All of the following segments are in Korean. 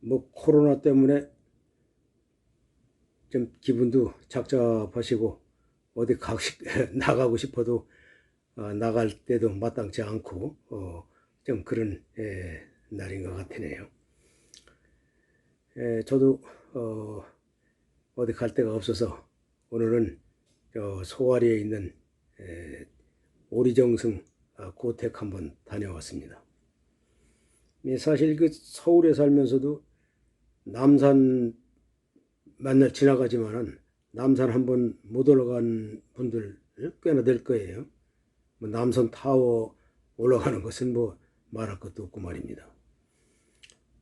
뭐 코로나 때문에 좀 기분도 착잡하시고 어디 가 나가고 싶어도 어, 나갈 때도 마땅치 않고 어, 좀 그런 예, 날인 것 같으네요. 예, 저도 어, 어디 갈 데가 없어서 오늘은 저 소아리에 있는 에, 오리정승 아, 고택 한번 다녀왔습니다. 예, 사실 그 서울에 살면서도 남산 만날 지나가지만은 남산 한번 못 올라간 분들 꽤나 될 거예요. 뭐 남산 타워 올라가는 것은 뭐 말할 것도 없고 말입니다.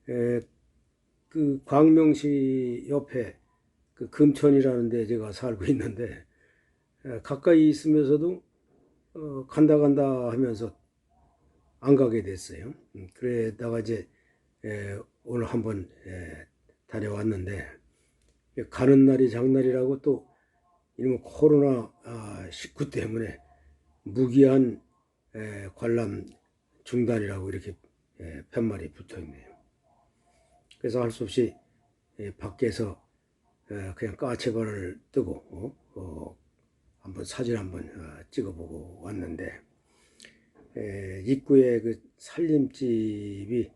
에, 그 광명시 옆에 그 금천이라는 데 제가 살고 있는데 에, 가까이 있으면서도 어, 간다 간다 하면서 안 가게 됐어요. 음, 그래다가 이제 에, 오늘 한번 에, 다녀왔는데 가는 날이 장날이라고 또 이놈의 코로나 19 때문에 무기한 에, 관람 중단이라고 이렇게 에, 편말이 붙어 있네요. 그래서 할 수 없이 에, 밖에서 에, 그냥 까치발을 뜨고 어, 어, 한번 사진 한번 어, 찍어보고 왔는데 에, 입구에 그 살림집이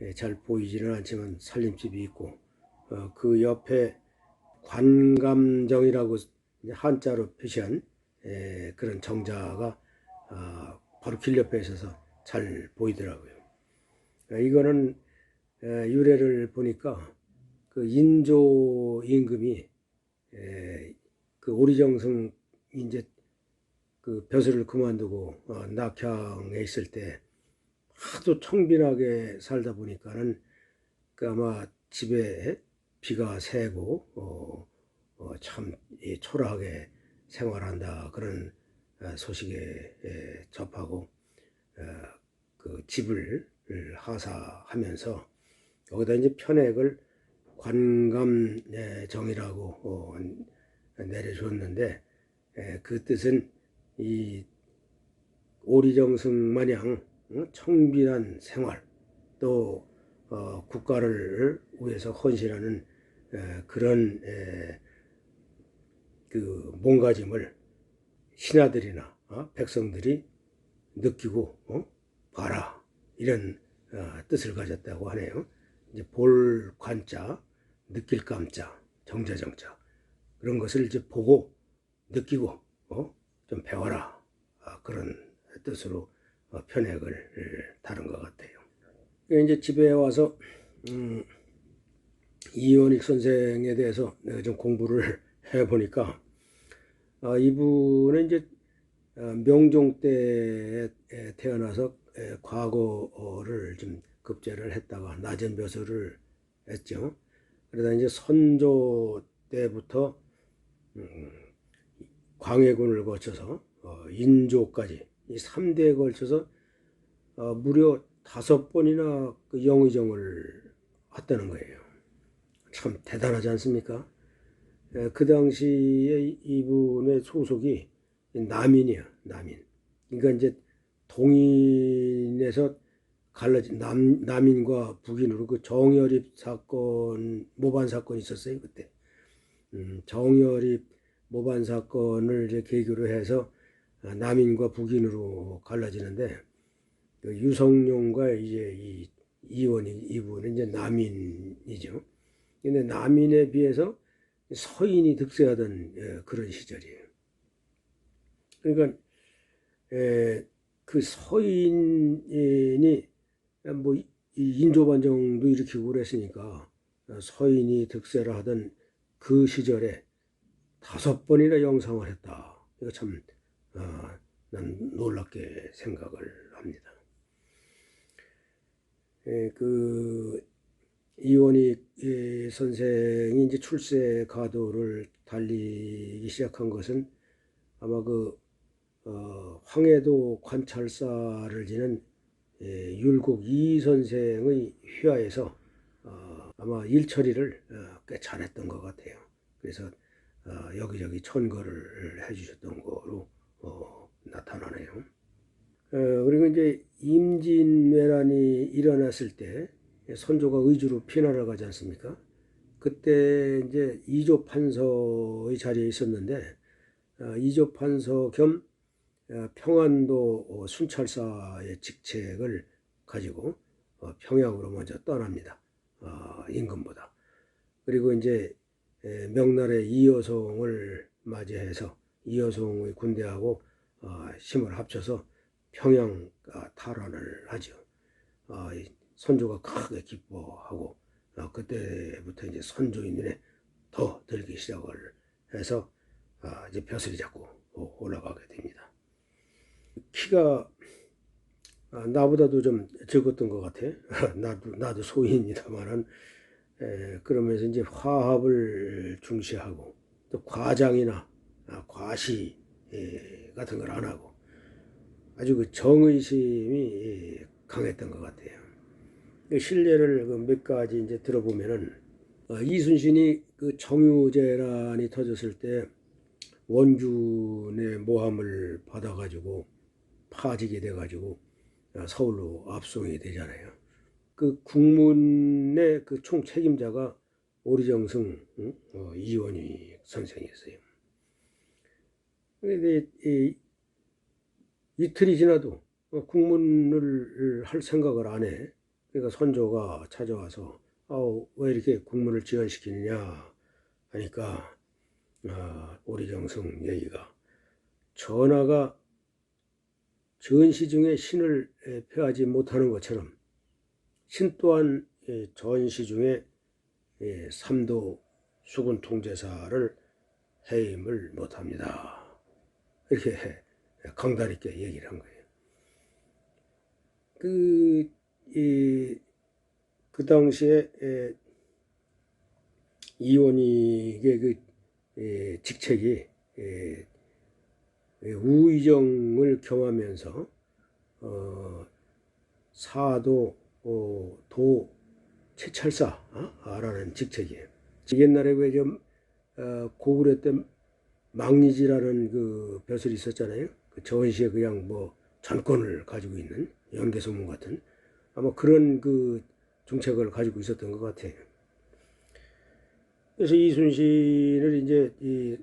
에, 잘 보이지는 않지만 살림집이 있고 어, 그 옆에 관감정이라고 한자로 표시한 에, 그런 정자가 아, 바로 길 옆에 있어서 잘 보이더라고요. 아, 이거는 에, 유래를 보니까 그 인조 임금이 에, 그 오리정승 이제 그 벼슬을 그만두고 어, 낙향에 있을 때 하도 청빈하게 살다 보니까는 그 아마 집에 비가 새고 어, 어, 참 이, 초라하게 생활한다 그런 어, 소식에 에, 접하고 어, 그 집을 하사하면서 여기다 이제 편액을 관감정이라고 어, 내려줬는데 에, 그 뜻은 이 오리정승 마냥 어, 청빈한 생활 또 어, 국가를 위해서 헌신하는 에, 그런 에, 그 몸가짐을 신하들이나 어, 백성들이 느끼고 어? 봐라 이런 어, 뜻을 가졌다고 하네요. 이제 볼 관자, 느낄 감자, 정자정자 그런 것을 이제 보고 느끼고 어? 좀 배워라 아, 그런 뜻으로 어, 편액을 다룬 것 같아요. 이제 집에 와서 음, 이원익 선생에 대해서 좀 공부를 해보니까 아, 이분은 이제 어, 명종 때 태어나서 에, 과거를 좀 급제를 했다가 낮은 벼슬을 했죠. 그러다 이제 선조 때부터 음, 광해군을 거쳐서 어, 인조까지 이 3대에 걸쳐서 어, 무려 다섯 번이나 그 영의정을 했다는 거예요. 참 대단하지 않습니까? 에, 그 당시에 이분의 소속이 남인이야, 남인. 그러니까 이제 동인에서 갈라진 남, 남인과 북인으로 그 정열입 사건, 모반 사건이 있었어요, 그때. 음, 정열입 모반 사건을 이제 계기로 해서 남인과 북인으로 갈라지는데 그 유성룡과 이제 이 이원이 이분은 이제 남인이죠. 근데 남인에 비해서 서인이 득세하던 예, 그런 시절이에요. 그러니까 에, 그 서인이 뭐 인조반정도 일으키고 그랬으니까 서인이 득세를 하던 그 시절에 다섯 번이나 영상을 했다. 이거 참, 어, 난 놀랍게 생각을 합니다. 에, 그, 이원익 선생이 이제 출세 가도를 달리기 시작한 것은 아마 그, 어, 황해도 관찰사를 지낸 예, 율곡 이 선생의 휘하에서 어, 아마 일처리를 어, 꽤 잘했던 것 같아요. 그래서 어, 여기저기 천거를 해주셨던 거로 어, 나타나네요. 어, 그리고 이제 임진왜란이 일어났을 때 선조가 의주로 피난을 가지 않습니까? 그때 이제 이조 판서의 자리에 있었는데 어, 이조 판서 겸 어, 평안도 어, 순찰사의 직책을 가지고 어, 평양으로 먼저 떠납니다. 어, 임금보다. 그리고 이제 에, 명나라의 이여송을 맞이해서 이여송의 군대하고 어, 힘을 합쳐서 평양 아, 탈환을 하죠. 선조가 크게 기뻐하고 아, 그때부터 이제 선조인들에 더 들기 시작을 해서 아, 이제 벼슬이 자꾸 오- 올라가게 됩니다. 키가 아, 나보다도 좀 적었던 것 같아. 나도 나도 소인입니다만은 에, 그러면서 이제 화합을 중시하고 또 과장이나 아, 과시 에, 같은 걸 안 하고 아주 그 정의심이 예, 강했던 것 같아요. 그 신뢰를 그몇 가지 이제 들어보면은 어, 이순신이 그 정유재란이 터졌을 때 원균의 모함을 받아가지고 파지게 돼가지고 어, 서울로 압송이 되잖아요. 그 국문의 그 총 책임자가 오리정승 응? 어, 이원희 선생이었어요. 근데 이, 이틀이 지나도 어, 국문을 할 생각을 안 해. 그러니까 선조가 찾아와서 아우 왜 이렇게 국문을 지연시키느냐 하니까 아, 오리정승 얘기가 전하가 전시 중에 신을 에, 폐하지 못하는 것처럼 신 또한 예, 전시 중에 예, 삼도 수군 통제사를 해임을 못합니다. 이렇게 강단 있게 얘기를 한 거예요. 그, 이, 그 당시에 에, 이원익의 그 에, 직책이 에, 에, 우의정을 겸하면서 어, 사도 어, 도 채찰사라는 직책이에요. 옛날에 왜좀 어, 고구려 때 망리지라는 그 벼슬이 있었잖아요. 그 전시에 그냥 뭐 전권을 가지고 있는 연개소문 같은 아마 그런 그 정책을 가지고 있었던 것 같아요. 그래서 이순신을 이제 이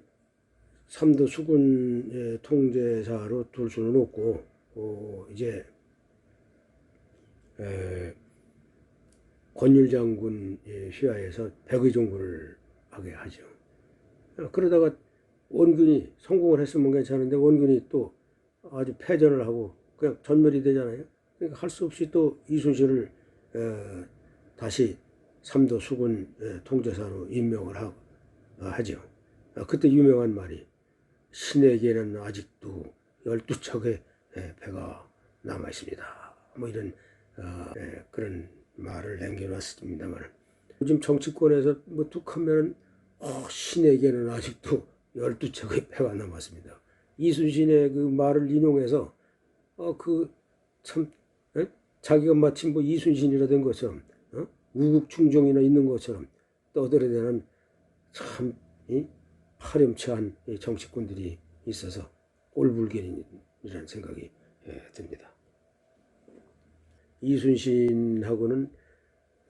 삼도 수군의 통제사로 둘 수는 없고 어, 이제 에, 권율 장군 휘하에서 백의종군을 하게 하죠. 어, 그러다가 원균이 성공을 했으면 괜찮은데 원균이 또 아주 패전을 하고 그냥 전멸이 되잖아요. 그러니까 할 수 없이 또 이순신을 에, 다시 삼도 수군 에, 통제사로 임명을 하, 아, 하죠. 아, 그때 유명한 말이 신에게는 아직도 열두 척의 에, 배가 남아 있습니다. 뭐 이런 어, 에, 그런 말을 남겨놨습니다만 요즘 정치권에서 뭐 툭 하면은 어, 신에게는 아직도 열두 척의 배가 남았습니다. 이순신의 그 말을 인용해서 어 그참 자기가 마침 뭐 이순신이라 된 것처럼 어? 우국충종이나 있는 것처럼 떠들어 대는 참 이, 파렴치한 이 정치꾼들이 있어서 꼴불견이라는 생각이 예, 듭니다. 이순신하고는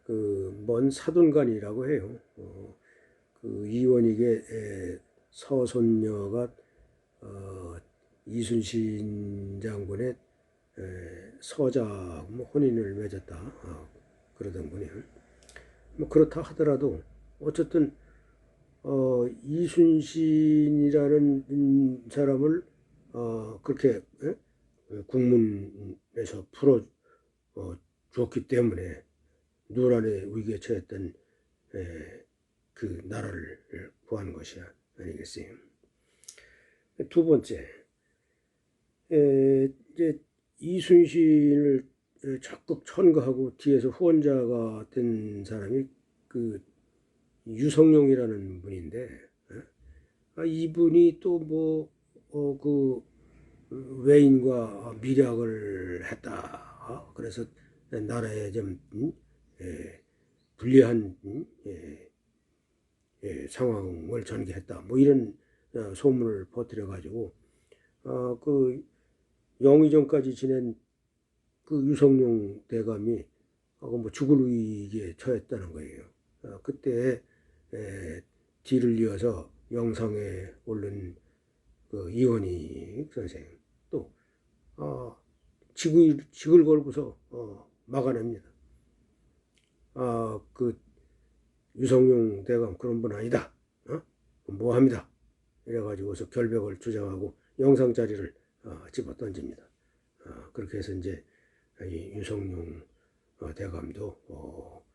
그 먼 사돈간이라고 해요. 어, 그 이원익의 에, 서손녀가 어, 이순신 장군의 에, 서자하고 뭐 혼인을 맺었다 어, 그러던 분이에요. 뭐 그렇다 하더라도 어쨌든 어, 이순신이라는 음, 사람을 어, 그렇게 에? 국문에서 풀어 어, 줬기 때문에 누란의 위기에 처했던 에, 그 나라를 구하는 것이 아니겠어요. 두 번째, 에, 이제 이순신을 적극 천거하고 뒤에서 후원자가 된 사람이 그 유성룡이라는 분인데, 에? 아, 이분이 또뭐그 외인과 밀약을 했다. 어? 그래서 나라에 좀 음? 예, 불리한 음? 예, 예, 상황을 전개했다. 뭐 이런 어, 소문을 퍼뜨려 가지고 어, 그 영의정까지 지낸 그 유성룡 대감이 하고 뭐 죽을 위기에 처했다는 거예요. 어, 그때 에, 뒤를 이어서 영상에 오른 그 이원희 선생 또 어, 직을, 직을 걸고서 어, 막아냅니다. 아, 그 유성룡 대감 그런 분 아니다. 어? 뭐합니다. 이래가지고서 결벽을 주장하고 영상 자리를 어, 집어 던집니다. 어, 그렇게 해서 이제 이 유성룡 어, 대감도 어,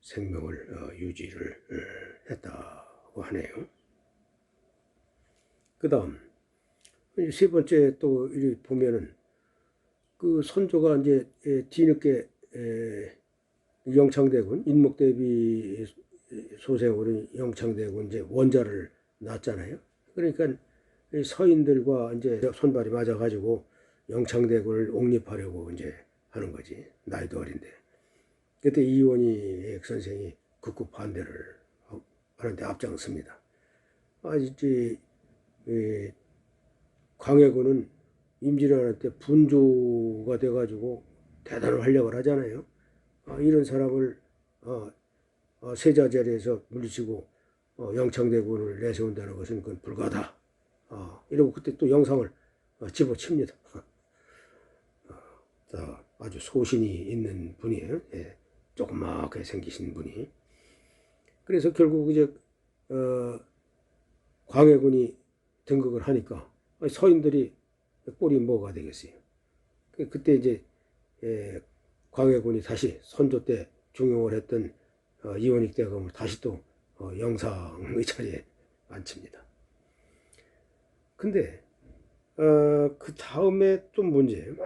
생명을 어, 유지를 어, 했다고 하네요. 그 다음 세 번째 또 보면은 그 선조가 이제 에, 뒤늦게 에, 영창대군 인목대비 소생으로 영창대군 이제 원자를 낳았잖아요. 그러니까 이 서인들과 이제 손발이 맞아가지고 영창대군을 옹립하려고 이제 하는 거지. 나이도 어린데. 그때 이원희 선생이 극구 반대를 하는데 앞장섭니다. 아, 이제 이 광해군은 임진왜란 때 분조가 돼가지고 대단한 활약을 하잖아요. 아, 이런 사람을 어, 어, 세자 자리에서 물리치고 어, 영창대군을 내세운다는 것은 그건 불가다. 어, 이러고 그때 또 영상을 어, 집어칩니다. 어, 자, 아주 소신이 있는 분이에요. 예, 조그맣게 생기신 분이. 그래서 결국 이제 어, 광해군이 등극을 하니까 서인들이 꼴이 뭐가 되겠어요. 그- 그때 이제 예, 광해군이 다시 선조 때 중용을 했던 어, 이원익 대검을 다시 또 어, 영상의 자리에 앉힙니다. 근데 어, 그 다음에 또 문제.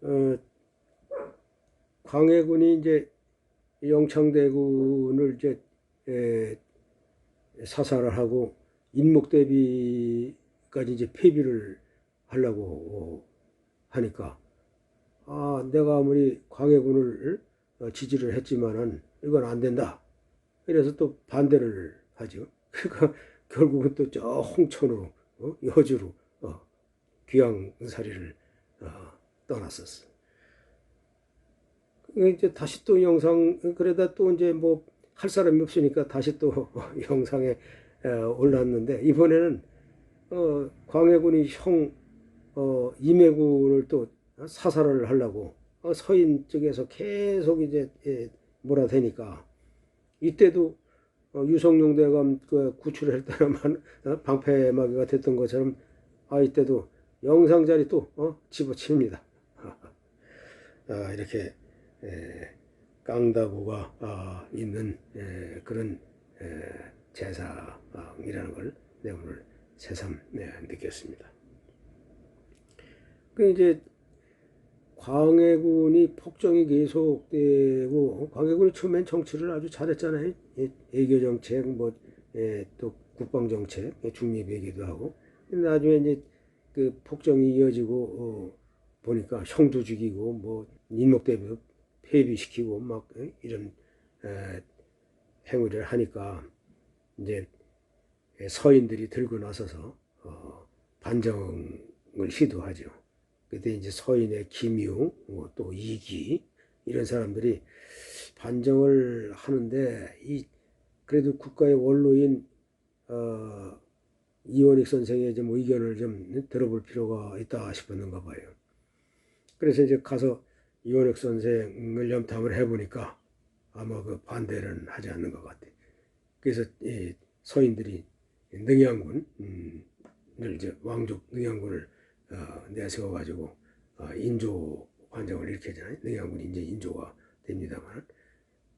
어, 광해군이 이제 영창대군을 이제 에, 사살을 하고 인목대비까지 이제 폐비를 하려고 하니까 아 내가 아무리 광해군을 어, 지지를 했지만은 이건 안 된다. 이래서 또 반대를 하죠. 그러니까 결국은 또 저 홍천으로 어? 여주로 어, 귀양살이를 어, 떠났었어. 그 이제 다시 또 영상 그러다 또 이제 뭐 할 사람이 없으니까 다시 또 영상에 에, 올랐는데 이번에는 어, 광해군이 형 어, 임해군을 또 사살을 하려고 어, 서인 쪽에서 계속 이제 예, 몰아대니까 이때도 어, 유성룡 대감 그 구출을 할 때만 어, 방패막이가 됐던 것처럼 아 이때도 영상자리 또 어, 집어칩니다. 아, 이렇게 에, 깡다구가 아, 있는 에, 그런 에, 제사이라는 걸 내가 오늘 새삼 네, 느꼈습니다. 그 이제 광해군이 폭정이 계속되고 광해군이 처음엔 정치를 아주 잘했잖아요. 예, 애교 정책, 뭐, 예, 또 국방 정책, 예, 중립이기도 하고. 근데 나중에 이제 그 폭정이 이어지고 어, 보니까 형도 죽이고 뭐 인목대비도 폐비시키고 막 예, 이런 에, 행위를 하니까 이제 서인들이 들고 나서서 어, 반정을 시도하죠. 그때 이제 서인의 김유, 뭐또 이기 이런 사람들이 반정을 하는데 이 그래도 국가의 원로인 어, 이원익 선생의 좀 의견을 좀 들어볼 필요가 있다 싶었는가 봐요. 그래서 이제 가서 이원익 선생을 염탐을 해보니까 아마 그 반대는 하지 않는 것 같아. 그래서 이 서인들이 능양군을 이제 왕족 능양군을 어, 내세워가지고 어, 인조 관정을 일으키잖아요. 능양군이 이제 인조가 됩니다만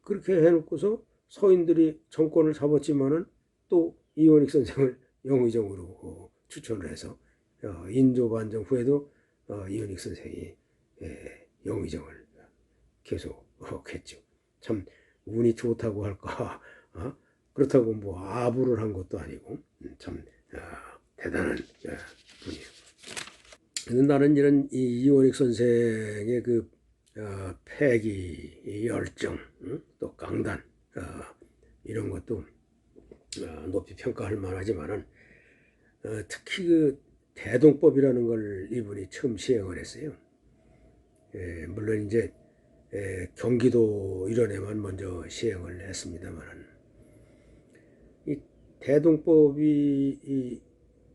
그렇게 해놓고서 서인들이 정권을 잡았지만은 또 이원익 선생을 영의정으로 어, 추천을 해서 어, 인조 반정 후에도 어, 이원익 선생이 예, 영의정을 계속했죠. 참 운이 좋다고 할까. 어? 그렇다고 뭐 아부를 한 것도 아니고 음, 참 아, 대단한 아, 분이에요. 근데 나는 이런 이 이원익 선생의 그 어, 패기, 이 열정, 응? 또 강단 어, 이런 것도 어, 높이 평가할 만하지만은 어, 특히 그 대동법이라는 걸 이분이 처음 시행을 했어요. 예, 물론 이제 예, 경기도 이런에만 먼저 시행을 했습니다만은 이 대동법이 이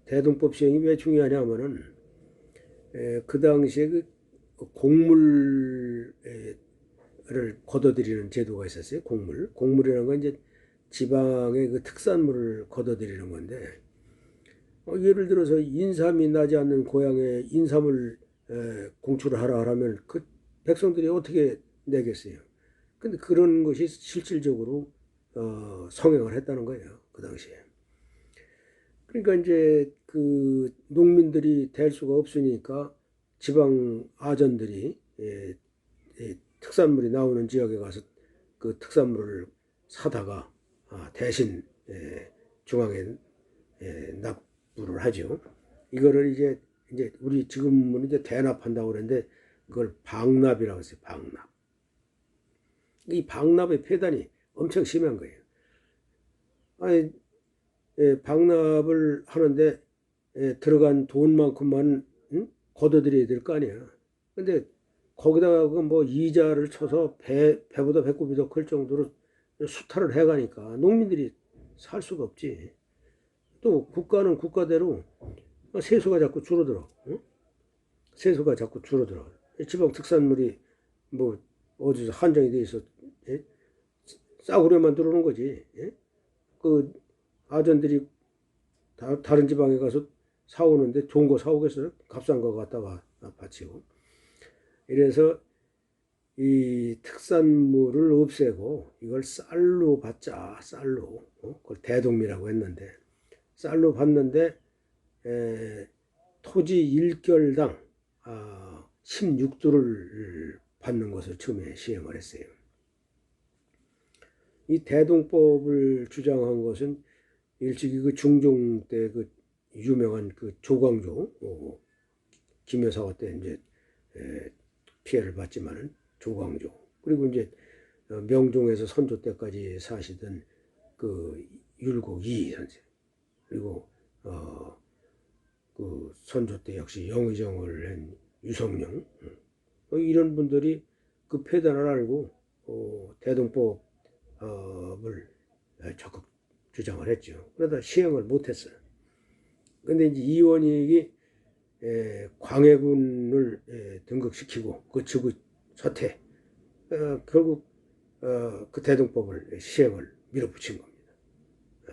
대동법 시행이 왜 중요하냐면은 에, 그 당시에 그 공물을 걷어들이는 제도가 있었어요. 공물. 공물이라는 건 이제 지방의 그 특산물을 걷어들이는 건데 어, 예를 들어서 인삼이 나지 않는 고향에 인삼을 에, 공출을 하라 하면 그 백성들이 어떻게 내겠어요? 근데 그런 것이 실질적으로 어, 성행을 했다는 거예요. 그 당시에. 그러니까 이제 그 농민들이 될 수가 없으니까 지방 아전들이 예, 예, 특산물이 나오는 지역에 가서 그 특산물을 사다가 아, 대신 예, 중앙에 예, 납부를 하죠. 이거를 이제 이제 우리 지금은 이제 대납한다고 그러는데 그걸 방납이라고 했어요. 방납. 이 방납의 폐단이 엄청 심한 거예요. 아니 예, 방납을 하는데 예, 들어간 돈만큼만 응? 걷어들여야 될 거 아니야. 근데 거기다가 그뭐 이자를 쳐서 배 배보다 배꼽이 더 클 정도로 수탈을 해가니까 농민들이 살 수가 없지. 또 국가는 국가대로 세수가 자꾸 줄어들어. 응? 세수가 자꾸 줄어들어. 지방 특산물이 뭐 어디서 한정이 돼 있어 예? 싸구려만 들어오는 거지. 예? 그 아전들이 다, 다른 지방에 가서 사오는데 좋은 거 사오겠어요? 값싼 거 갖다가 바치고. 이래서 이 특산물을 없애고 이걸 쌀로 받자, 쌀로. 어? 그걸 대동미라고 했는데, 쌀로 받는데, 에, 토지 일결당 아, 16도를 받는 것을 처음에 시행을 했어요. 이 대동법을 주장한 것은 일찍이 그 중종 때 그 유명한 그 조광조 어, 김여사가 때 이제 에, 피해를 받지만은 조광조. 그리고 이제 어, 명종에서 선조 때까지 사시던 그 율곡 이 선생. 그리고 어, 그 선조 때 역시 영의정을 한 유성룡. 어, 이런 분들이 그 폐단을 알고 어, 대동법을 적극 주장을 했죠. 그러다 시행을 못했어요. 근데 이제 이원익이 에, 광해군을 에, 등극시키고 그 즉위 사퇴 어, 결국 어, 그 대동법을 시행을 밀어붙인 겁니다. 어.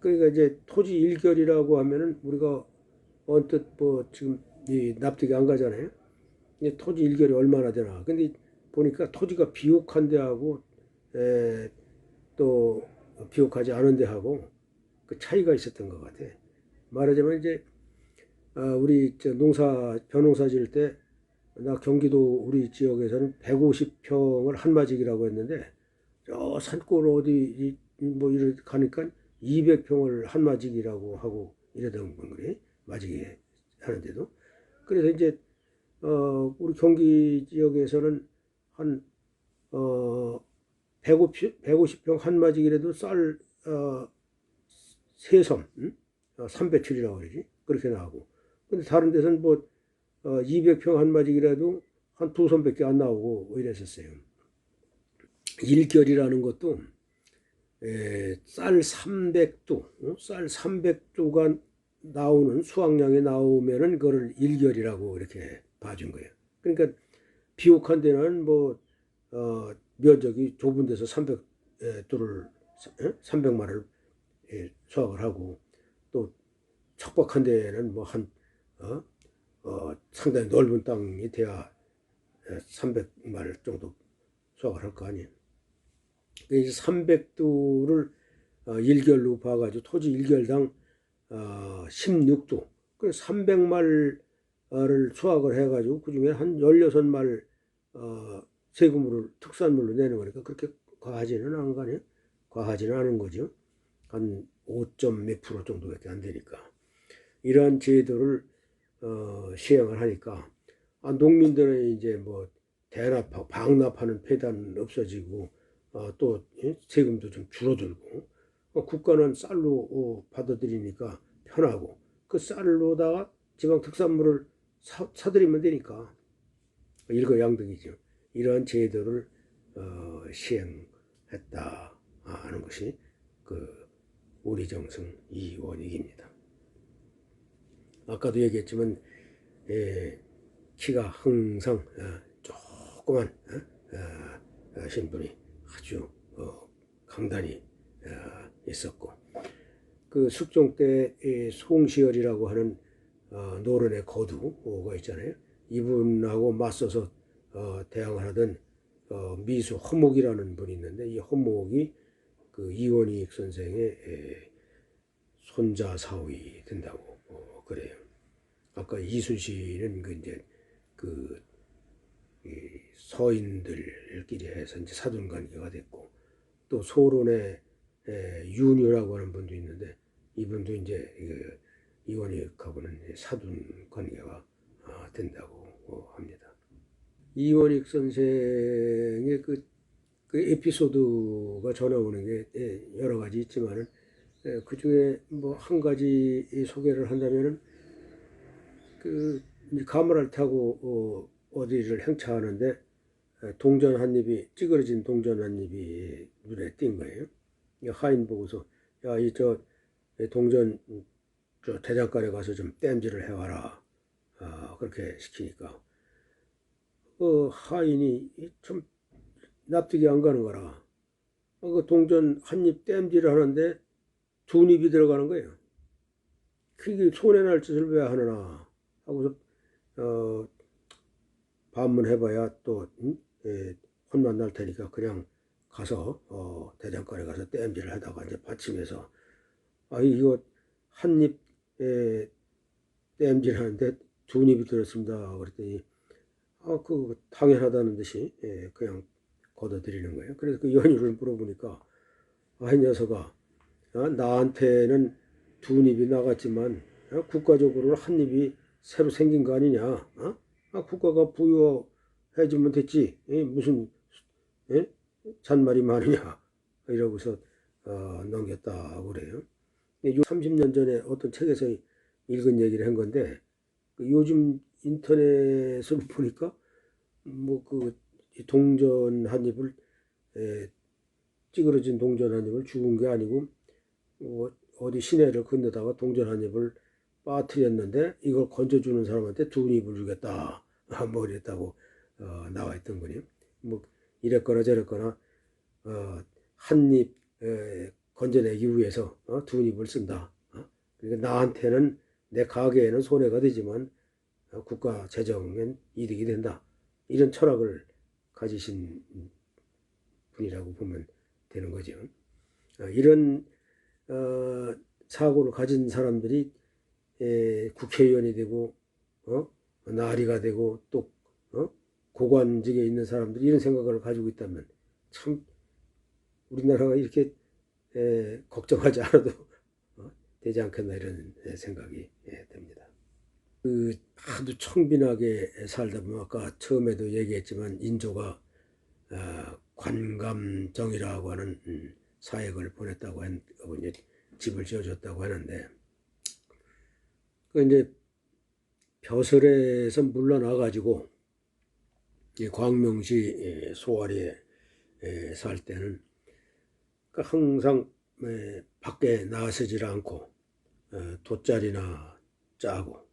그러니까 이제 토지 일결이라고 하면은 우리가 언뜻 뭐 지금 이 납득이 안 가잖아요. 이 토지 일결이 얼마나 되나. 근데 보니까 토지가 비옥한 데하고 에, 또 비옥하지 않은 데하고 그 차이가 있었던 것 같아. 말하자면 이제 아, 우리 농사 벼농사 지을 때 나 경기도 우리 지역에서는 150평을 한마직이라고 했는데 저 산골 어디 뭐 이래 가니까 200평을 한마직이라고 하고 이러던 건 그래 마직이 하는데도 그래서 이제 어 우리 경기 지역에서는 한어 150, 150평 한마직이라도 쌀 어, 세섬 응? 어, 307이라고 그러지 그렇게 나오고 근데 다른 데서는 뭐 어, 200평 한마직이라도 한 두 섬밖에 안 나오고 뭐 이랬었어요. 일결이라는 것도 에, 쌀 300도, 어? 쌀 300도가 나오는 수확량이 나오면은 그거를 일결이라고 이렇게 봐준 거예요. 그러니까 비옥한 데는 뭐 어, 면적이 좁은 데서 300도를 300마를 수확을 하고 또 척박한 데는 뭐한 어, 어, 상당히 넓은 땅이 돼야 300말 정도 수확을 할 거 아니에요. 이제 300도를 어, 일결로 봐가지고 토지 일결당 어, 16도, 그 300말을 수확을 해가지고 그 중에 한 16말 어, 세금으로 특산물로 내는 거니까 그렇게 과하지는 거 아니에요? 과하지는 않은 거죠. 한 5점 몇 프로 정도밖에 안 되니까. 이러한 제도를 어, 시행을 하니까 아, 농민들은 이제 뭐 대납하고 방납하는 폐단은 없어지고 어, 또 예? 세금도 좀 줄어들고 어, 국가는 쌀로 어, 받아들이니까 편하고 그 쌀로다가 지방 특산물을 사, 사들이면 되니까 일거양득이죠. 이러한 제도를 어, 시행했다 하는 것이 그 오리정승 이원익입니다. 아까도 얘기했지만 예, 키가 항상 어, 조그만 어, 어, 어, 신분이 아주 어, 강단이 어, 있었고 그 숙종 때이 송시열이라고 하는 어, 노론의 거두가 있잖아요. 이분하고 맞서서 어, 대항을 하던 어, 미수 허목이라는 분이 있는데 이 허목이 그 이원익 선생의 에, 손자 사위 된다고 어, 그래요. 아까 이순신은 그 이제 그이 서인들끼리 해서 이제 사돈 관계가 됐고 또 소론의 에, 윤유라고 하는 분도 있는데 이분도 이제 그 이원익하고는 사돈 관계가 아, 된다고 어, 합니다. 이원익 선생의 그, 그 에피소드가 전해 오는 게 예, 여러 가지 있지만은 예, 그 중에 뭐 한 가지 소개를 한다면은 그 가마를 타고 어, 어디를 행차하는데 에, 동전 한 입이 찌그러진 동전 한 입이 눈에 띈 거예요. 이 하인 보고서 야 이 저 동전 저 대장간에 가서 좀 땜질을 해와라. 아, 그렇게 시키니까 그 하인이 좀 납득이 안 가는 거라. 어, 그 동전 한 입 땜질을 하는데 두 입이 들어가는 거예요. 그게 손해 날 짓을 왜 하느나 하고서 어, 반문해봐야 또 음? 예, 혼만 날 테니까 그냥 가서 어, 대장간에 가서 땜질을 하다가 이제 받침해서 아 이거 한입 에, 땜질 하는데 두 입이 들었습니다. 그랬더니 아, 그 당연하다는 듯이 예, 그냥 걷어들이는 거예요. 그래서 그 연유를 물어보니까 아, 이 녀석아 어, 나한테는 두 입이 나갔지만 어, 국가적으로는 한 입이 새로 생긴 거 아니냐? 어? 아, 국가가 부여해주면 됐지. 예, 무슨 예? 잔말이 많으냐? 이러고서 어, 넘겼다고 그래요. 30년 전에 어떤 책에서 읽은 얘기를 한 건데 그 요즘 인터넷을 보니까 뭐 그 동전 한 입을 에, 찌그러진 동전 한 입을 죽은 게 아니고 뭐 어디 시내를 건너다가 동전 한 입을 빠뜨렸는데 이걸 건져주는 사람한테 두 입을 주겠다. 뭐 이랬다고 어, 나와 있던 거니. 뭐 이랬거나 저랬거나 어, 한입 건져내기 위해서 어, 두 입을 쓴다. 어? 그러니까 나한테는 내 가게에는 손해가 되지만 어, 국가 재정엔 이득이 된다. 이런 철학을 가지신 분이라고 보면 되는 거죠. 어, 이런 어, 사고를 가진 사람들이 에, 국회의원이 되고 어? 나리가 되고 또 어? 고관직에 있는 사람들이 이런 생각을 가지고 있다면 참 우리나라가 이렇게 에, 걱정하지 않아도 어? 되지 않겠나 이런 생각이 예, 듭니다. 그 하도 청빈하게 살다 보면 아까 처음에도 얘기했지만 인조가 어, 관감정이라고 하는 음, 사역을 보냈다고 하고 이제 집을 지어줬다고 하는데 그 이제 벼슬에서 물러나 가지고 광명시 소아리에 살 때는 그 항상 밖에 나서질 않고 어, 돗자리나 짜고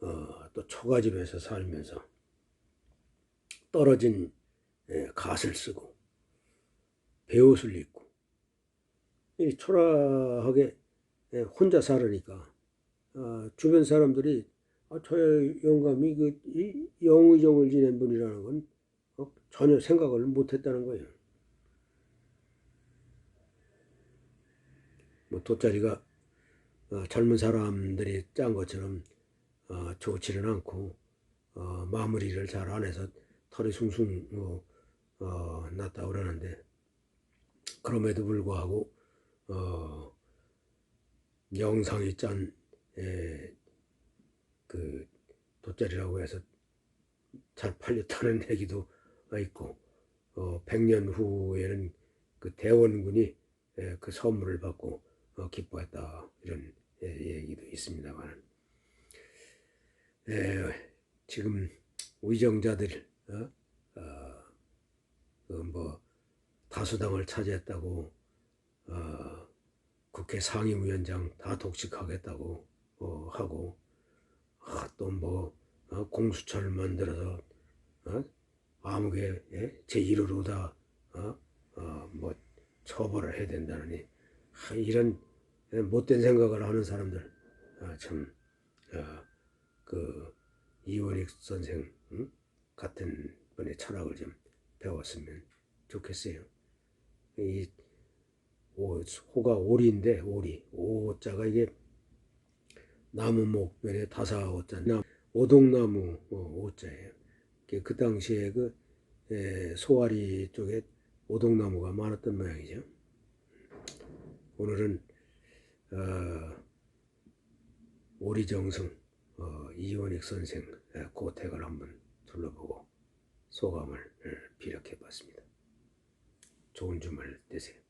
어, 또 초가집에서 살면서 떨어진 예, 갓을 쓰고 배옷을 입고 이 초라하게 예, 혼자 살으니까 어, 주변 사람들이 아, 저 영감이 그 이, 영의정을 지낸 분이라는 건 어, 전혀 생각을 못했다는 거예요. 뭐 돗자리가 어, 젊은 사람들이 짠 것처럼 어, 좋지는 않고 어, 마무리를 잘 안 해서 털이 숭숭 어, 어, 났다 그러는데 그럼에도 불구하고 어, 영상이 짠 에, 그 돗자리라고 해서 잘 팔렸다는 얘기도 있고 어, 100년 후에는 그 대원군이 에, 그 선물을 받고 어, 기뻐했다 이런 예, 얘기도 있습니다만 에, 지금 위정자들 어? 어, 그뭐 다수당을 차지했다고 어, 국회 상임위원장 다 독식하겠다고 어, 하고 아, 또뭐 어, 공수처를 만들어서 어? 아무개 예? 제1호로 다 어? 어, 뭐 처벌을 해야 된다느니 아, 이런 못된 생각을 하는 사람들 아, 참, 아, 그 이원익 선생 응? 같은 분의 철학을 좀 배웠으면 좋겠어요. 이 오, 호가 오리인데 오리 오자가 이게 나무 목변에 다사 오자 나 오동나무 어, 오자예요. 그- 그 당시에 그 에, 소아리 쪽에 오동나무가 많았던 모양이죠. 오늘은 어, 오리정승 어, 이원익 선생 에, 고택을 한번 둘러보고 소감을 에, 비력해 봤습니다. 좋은 주말 되세요.